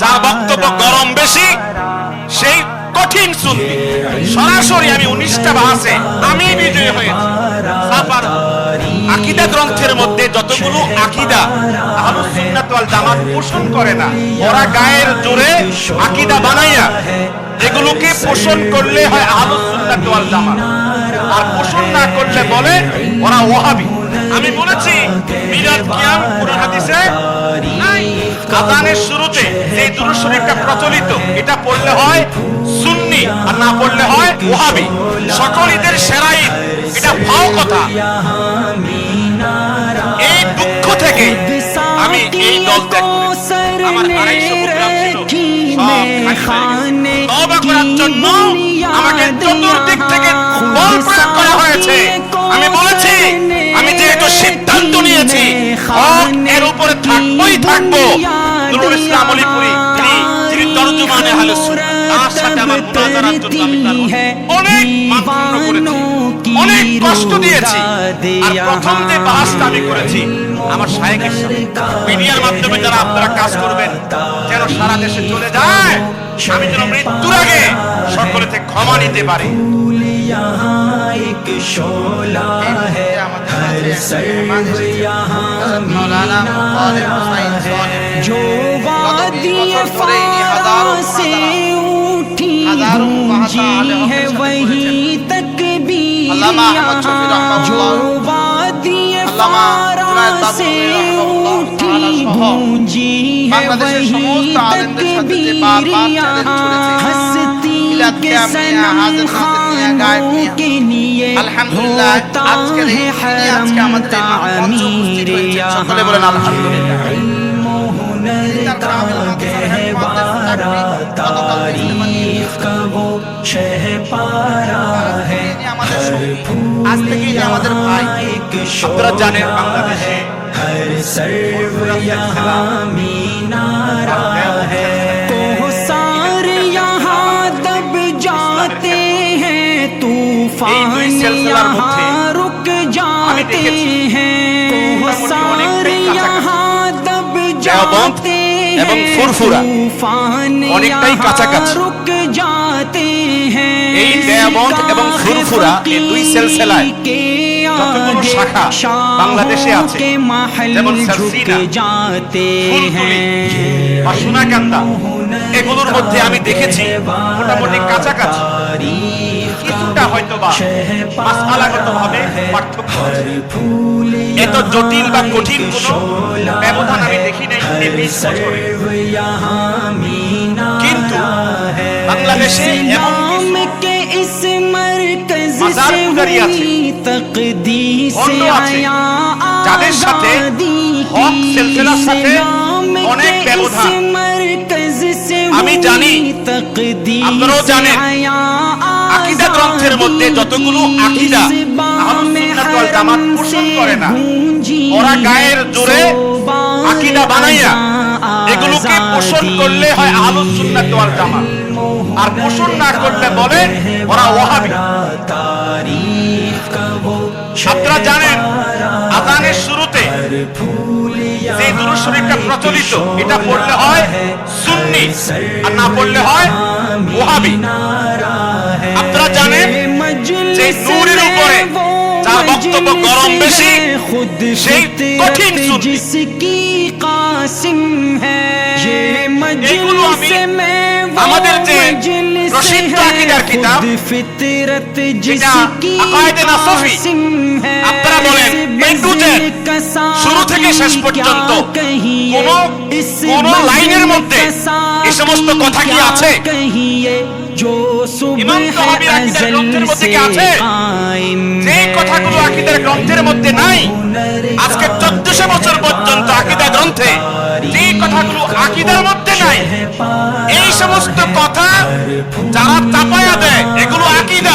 যার বক্তব্য গরম বেশি, সেই কঠিন সুন্নি সরাসরি আমি উনিশটা বাসে আমি বিজয়ী হয়েছি আকিদা গ্রন্থের মধ্যে যতগুলো আকিদা জামাত পোষণ করে না। ওরা গায়ের জোরে আকিদা বানাইয়া এগুলোকে পোষণ করলে হয় আহলুস সুন্নাত ওয়াল জামাত। আর পোষণ না করলে বলে ওরা ওয়াহাবি। আমি বলেছি কিয়াম, কোরআন হাদিসে নাই আযানের শুরুতে যে দুরূদ শরীফটা প্রচলিত, এটা পড়লে হয় সুন্নি আর না পড়লে হয় ওয়াহাবি। সকল ঈদের সেরা ঈদ, এটা ভাও কথা। এই দুঃখ থেকে আমি এই দল ত্যাগ করেছি। আমার আড়াইশো করা আমি যেহেতু সিদ্ধান্ত নিয়েছি এর উপরে থাকবোই থাকব। নুরুল ইসলাম অলিপুরি তিনি যিনি তর্জমানে আহলে সুন্নাহ তার সাথে আমার মুনাজারার জন্য আমি তার অনেক মানদণ্ড করেছি। অনেক কষ্ট দিয়েছি। আর প্রথম যে বাসটা আমি করেছি আমার শায়েকের সাথে। মিডিয়ার মাধ্যমে যারা আপনারা কাজ করবেন যেন সারা দেশে চলে যায়। আমি যেন মৃত্যুর আগে সকলে থেকে ক্ষমা নিতে পারি। یہاں ایک شعلہ ہے ہر سر یہاں مینارہ ہے۔ جو وادی فارا سے اٹھی گونجی ہے وہی تکبیر یہاں جو وادی فارا سے اٹھی گونجی ہے وہی تکبیر یہاں۔ ہستی کے سنم خانوں کے لیے ہوتا ہے حرم تعمیر یہاں علم و ہنر کا گہوارہ تاریخ کا وہ شہ پارا ہے ہر پھول یہاں ایک شعبہ ہے ہر سرو یہاں مینارہ ہے۔ এবং ফুরফুরা। অনেকটাই কাছাকাছি। এই দেয়াবন্দ এবং ফুরফুরা এই দুই সিলসিলায় যতগুলো শাখা বাংলাদেশে আছে যেমন সারসিনা ফুলতুলি বা সোনাকান্দা এগুলোর মধ্যে আমি দেখেছি মোটামুটি কাছাকাছি। উত্তরটা হয়তো বা মাসালাগতভাবে পার্থক্য এত জটিল বা কঠিন কোনো ব্যবধান আমি দেখি নাই কিন্তু বাংলাদেশে এমন যাদের সাথে হক আমি জানি, আপনারাও জানেন আকিদা গ্রন্থের মধ্যে যতগুলো আকিদা আহমদুল জামাত পোষণ করে না ওরা গায়ের জোরে আকিদা বানাইয়া এগুলোকে পোষণ করলে হয় আহলুস ওয়াল জামাত। আর পোষণ না করলে বলে ওরা ওয়াহাবি। আপনারা জানেন দুরু শরীফটা প্রচলিত। এটা পড়লে হয় সুন্নি, আর না পড়লে হয় ওহাবি। আপনারা জানেন যে নূরের উপরে যার বক্তব্য গরম বেশি, সেই কঠিন সুন্নি। এগুলো আমি আমাদের যে প্রসিদ্ধ আকীদার কিতাব ফিতরত জিসকি আকায়েদ নাসফি, আপনারা বলেন, শুরু থেকে শেষ পর্যন্ত কোন লাইনের মধ্যে এই সমস্ত কথা কি আছে? আজকে বছর পর্যন্ত আকীদার মধ্যে নাই এই সমস্ত কথা যারা চাপায়া দেয় এগুলো আকীদা।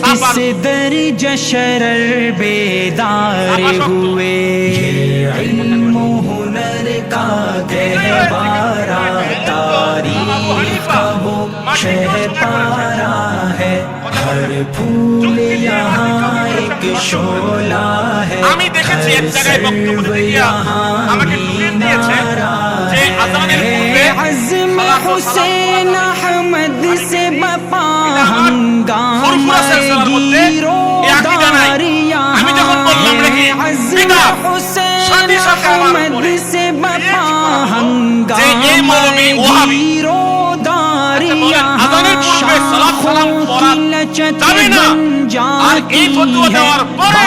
বাস در جشر ہوئے علم و ہنر تاریخ پارا ہے ہر پھول یہاں ایک شولا ہے ہر یہاں عزم حسین احمد سے بپا ہم گائیں گیرو داریاں عزم حسین احمد سے بپا ہم گائیں گیرو আর এই ফতোয়া দেওয়ার পরে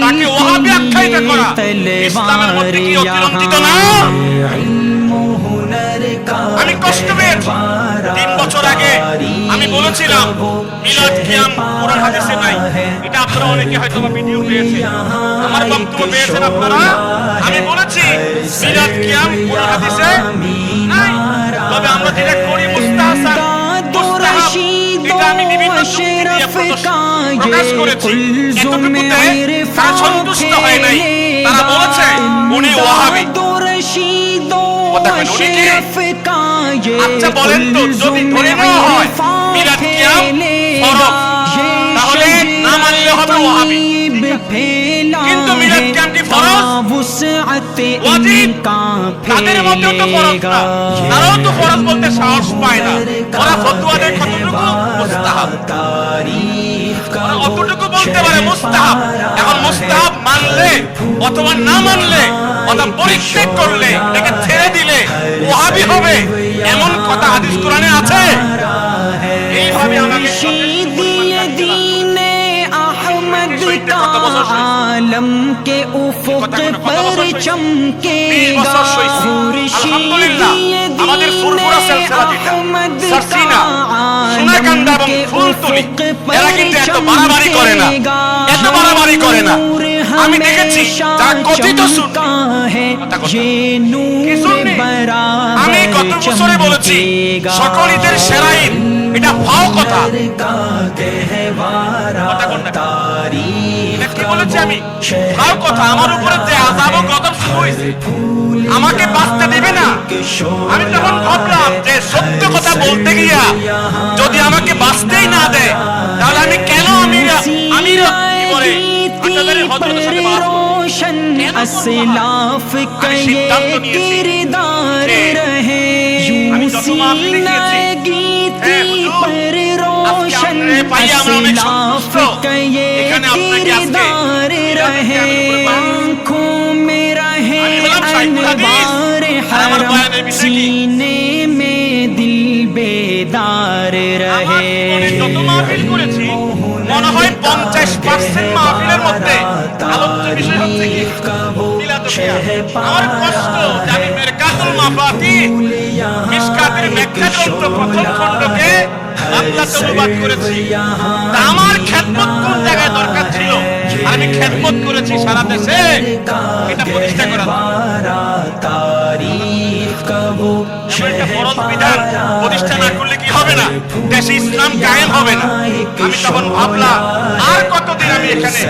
তাকে ওহাবি আখ্যায়িত করা ইসলামের মধ্যে কি অতিরঞ্জিত না আমি বলেছিলাম মিলাদ কিয়াম কোরআন হাদিসে নাই। এটা আপনারা অনেকে হয়তো বা ভিডিও পেয়েছেন। আমার বক্তব্য পেয়েছেন আপনারা? আমি বলেছি মিলাদ কিয়াম কোরআন হাদিসে নাই। তবে আমরা যেটা করি মুস্তাহসান এটা আমি বিভিন্ন যুক্তি দিয়ে প্রদর্শন- প্রকাশ করেছি। এতটুকুতে তারা সন্তুষ্ট হয় নাই। তারা বলেছে উনি ওয়াহাবি। কথা কেন? উনি কি? আচ্ছা বলেন তো যদি ধরে নেওয়া হয় মিলাদ কিয়াম ফরজ তাহলে না মানলে হবে ওয়াহাবি। কিন্তু মিলাদ কিয়াম ফরজ? ওয়াজিব। তাদের মধ্যেও তো ফরজ না। তারাও তো ফরজ বলতে সাহস পায় না। ওরা ফতোয়া দেয় কতটুকু? মুস্তাহাব। অতটুকু বলতে পারে মুস্তাহাব। এখন মুস্তাহাব মানলে অথবা না মানলে কথা পরিত্যাগ করলে তাকে ছেড়ে দিলে ওহাবি হবে। এমন কথা হাদিস কোরআনে আছে? এইভাবে আমাকে আলম কে উফক পর চমকে আমাদের ফুরফুরা সিলসিলা যেটা সরসিনা সোনাকান্দা এবং ফুলতলি এরা কিন্তু এত বাড়াবাড়ি করে না। এত বাড়াবাড়ি করে না। আমি দেখেছি। যারা কথিত? আমি গত বছরে বলেছি সকল ঈদের সেরা ঈদ এটা ভাও কথা। বলেছি আমি? ভাও কথা। আমার উপরে যে আজাব ও হয়েছে আমাকে বাঁচতে দিবে না। আমি তখন ভাবলাম যে সত্য কথা বলতে গিয়া যদি আমাকে বাঁচতেই না দেয় তাহলে আমি रोशन असलाफ कहे किरदार रहे गीती पर रोशन असलाफ कहे किरदार रहे आंखों में रहे अनवार हरम सीने में दिल बेदार रहे মনে হয় পঞ্চাশ পার্সেন্ট মাহফিলের মধ্যে আলোচ্য বিষয় হচ্ছে কি? আমার কষ্ট আমি মেরকাতুল মাফাতি মিশকাতের ব্যাখ্যা গ্রন্থ প্রথম খণ্ডকে বাংলাতে অনুবাদ করেছি। আমার খেদমত কোন জায়গায় দরকার ছিল? আমি খেদমত করেছি সারা দেশে। এটা প্রতিষ্ঠা করা। প্রতিষ্ঠা না না দেশে ইসলাম কায়েম হবে না। আমি তখন ভাবলাম, আর কতদিন আমি এখানে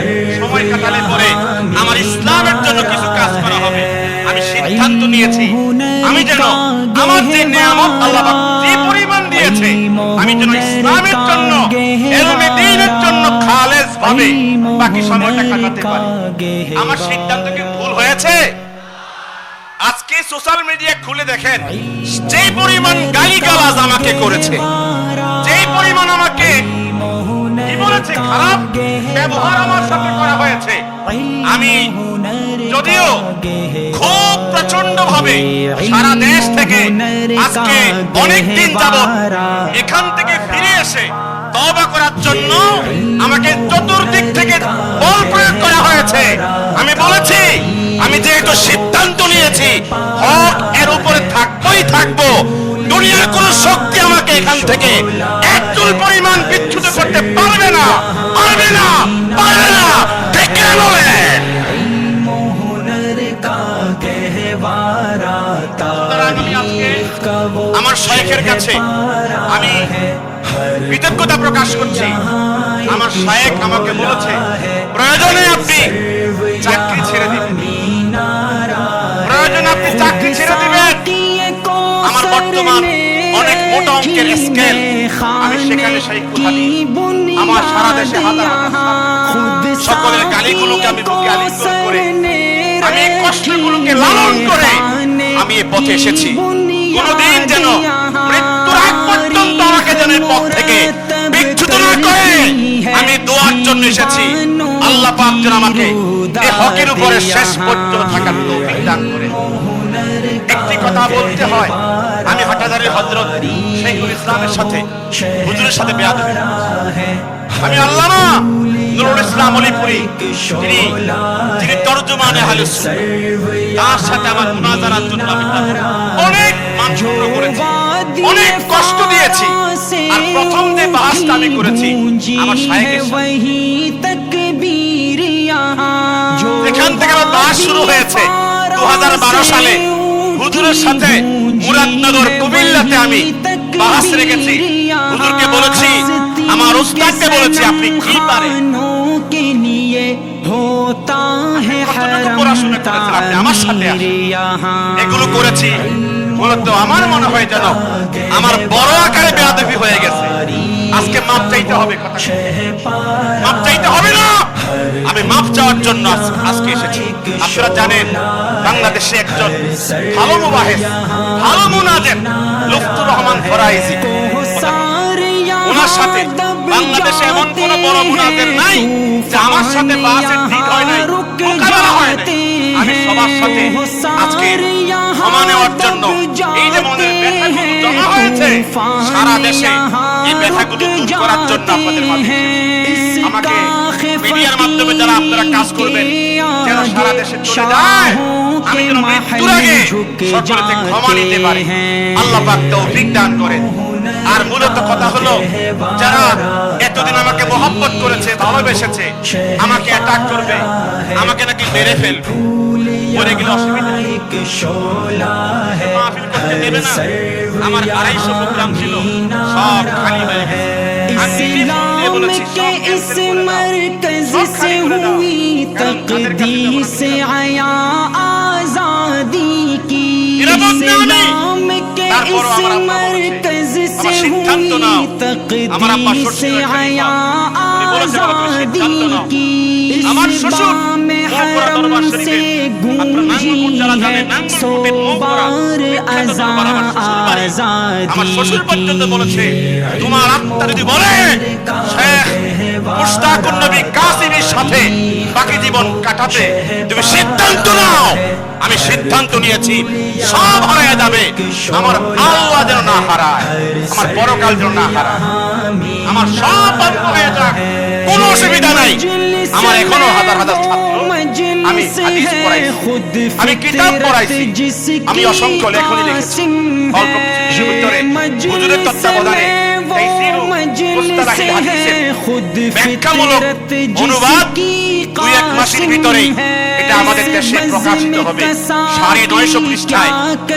সময় কাটালে পরে আমার ইসলামের জন্য কিছু কাজ করা হবে? আমি সিদ্ধান্ত নিয়েছি, আমি যেন আমার যে নিয়ামত আল্লাহ যে পরিমাণ দিয়েছে, আমি যেন ইসলামের জন্য, এলমে দ্বীনের জন্য খালেস ভাবে বাকি সময়টা কাটাতে পারি। আমার সিদ্ধান্ত কি ভুল হয়েছে? আজকে সোশ্যাল মিডিয়া খুলে দেখেন যে পরিমাণ গালি গালাজ আমাকে করেছে। যেই পরিমাণ আমাকে কি বলেছে, খারাপ ব্যবহার আমার সাথে করা হয়েছে, আমি যদিও খুব প্রচণ্ড ভাবে সারা দেশ থেকে আজকে অনেক দিন যাবত এখান থেকে ফিরে এসে তওবা করার জন্য আমাকে চতুর্দিক থেকে বল প্রয়োগ করা হয়েছে। আমি বলেছি, আমি যেহেতু সিদ্ধান্ত নিয়েছি, হক থেকে একচুল পরিমাণ বিচ্ছুত করতে পারবে না পারবে না পারবে না। ঠিক আমার শায়েখের কাছে আমি প্রকাশ করছি। আমার শায়েখ আমাকে বলেছে, প্রয়োজনে আপনি চাকরি স্কেল। আমি সেখানে সেই কথা আমার সারা দেশে হাজার সকলের গালিগুলোকে আমি বুকে আলিঙ্গন করে, আমি এই কষ্টগুলোকে লালন করে আমি এই পথে এসেছি। কোনদিন যেন মৃত্যুর আগ পর্যন্ত আমাকে যেন পথ থেকে বিচ্যুত না করে, আমি দোয়ার জন্য এসেছি। আল্লাহ পাক যেন আমাকে এই হকের উপরে শেষ পর্যন্ত থাকার তৌফিক দান করে। একটি কথা বলতে হয়, আমি হাটাদারি হযরত শেখুল ইসলামের সাথে হুজুরের সাথে বেয়াদ আমি আল্লাহ না নুরুল ইসলাম অলিপুরি যিনি যিনি তরজমানে আহলে তার সাথে আমার মুনাজারার জন্য আমি অনেক মান শূন্য করেছি অনেক কষ্ট দিয়েছি। আর প্রথম যে বাসটা আমি করেছি আমার শায়েখের সাথে। যেখান থেকে আমার বাস শুরু হয়েছে দু হাজার বারো সালে। হুজুরের সাথে মুরাদনগর কুমিল্লাতে আমি বাস রেখেছি হুজুরকে বলেছি আমার উস্তাদকে বলেছি আপনি কি পারেন के लिए होता है কতটুকু পড়াশোনা করেছেন আপনি আমার সাথে আসেন। यहाँ এগুলো করেছি মূলত আমার মনে হয় যেন আমার বড় আকারে বেয়াদবি হয়ে গেছে আজকে মাপ চাইতে হবে কথা মাপ চাইতে হবে না আমি মাপ চাওয়ার জন্য আজকে এসেছি। আপনারা জানেন, বাংলাদেশে একজন ভালো মুবাহিস, ভালো মুনাজের লুফতুর রহমান ফরাইজি। ওনার সাথে বাংলাদেশে এমন কোন বড় নাই যে আমার সাথে বাসের ঠিক হয় নাই, মোকাবেলা হয় নাই। আমি সবার সাথে আজকে ক্ষমা নেওয়ার জন্য এই যে মনের ব্যথাগুলো জমা সারা দেশে এই ব্যথাগুলো দূর করার জন্য আপনাদের মাঝে আমাকে মিডিয়ার মাধ্যমে যারা আপনারা কাজ করবেন যেন সারা দেশে চলে যায়। আমি যেন মৃত্যুর আগে সকলকে ক্ষমা নিতে পারি। আল্লাহ পাক তৌফিক দান করেন। আর মূলত কথা হলো যারা এতদিন আমাকে মোহাম্মত করেছে ভালোবেসেছে আমাকে অ্যাটাক করবে আমাকে নাকি মেরে ফেলবে। মরে গেলে অসুবিধা নেই। মাহফিল করতে দেবে না আমার আড়াইশো প্রোগ্রাম ছিল সব খালি হয়ে গেছে আমি নিজে ফোন দিয়ে इस्लाम বলেছি, के সব इस cancel করে দাও। मरकज সব से খালি করে দাও। हुई কারণ তাদের কাছে তো আমার तकदीस आया आजादी की এরা বলতে আমি। इस्लाम के তারপরও इस আমার আম্মা বলেছে, मरकज से আমার সিদ্ধান্ত हुई নাও। আমার আব্বা तकदीस শ্বশুর से খলিফা। आया উনি বলেছে, বাবা, তুমি आजादी সিদ্ধান্ত নাও। की আমার इस শ্বশুর बाम মহকুড়া দরবার हरम শরীফে से আপনারা নাঙ্গলকোট যারা गूंजी জানেন তোমার আত্মা যদি বলে কাসিমের সাথে বাকি জীবন কাটাতে তুমি সিদ্ধান্ত নাও। আমি সিদ্ধান্ত নিয়েছি সব হারায় যাবে। আমার আল্লাহ যেন না হারায় আমার পরকাল যেন না হারায়। আমার সব বন্ধ হয়ে যাক কোনো অসুবিধা নাই। আমার এখনও হাজার হাজার ছাত্র আমি হাদিস পড়াইছি। আমি কিতাব পড়াইছি। আমি অসংখ্য লেখনী লিখেছি। অল্প কিছু ভিতরে হুজুরের তত্ত্বাবধানে অনুবাদ দুই এক মাসের ভিতরেই এটা আমাদের দেশে প্রকাশিত হবে। সাড়ে নয়শো পৃষ্ঠায়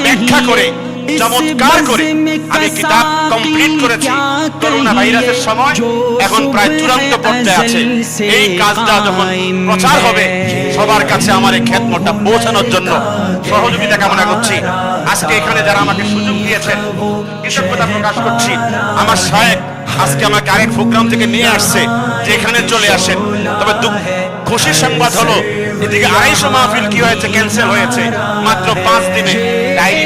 ব্যাখ্যা করে চমৎকার করে। আমি কিতাব কমপ্লিট করেছি। করোনা ভাইরাসের সময় এখন প্রায় চূড়ান্ত পর্যায়ে আছে। এই কাজটা যখন প্রচার হবে সবার কাছে আমার এই খ্যাতমতটা পৌঁছানোর জন্য সহযোগিতা কামনা করছি। আজকে এখানে যারা আমাকে সুযোগ দিয়েছেন কৃতজ্ঞতা প্রকাশ করছি। আমার সাহেব আজকে আমাকে আরেক প্রোগ্রাম থেকে নিয়ে আসছে যে এখানে চলে আসেন। তবে খুশির সংবাদ হলো এদিকে আড়াইশো মাহফিল কি হয়েছে ক্যান্সেল হয়েছে। মাত্র পাঁচ দিনে ডায়েরি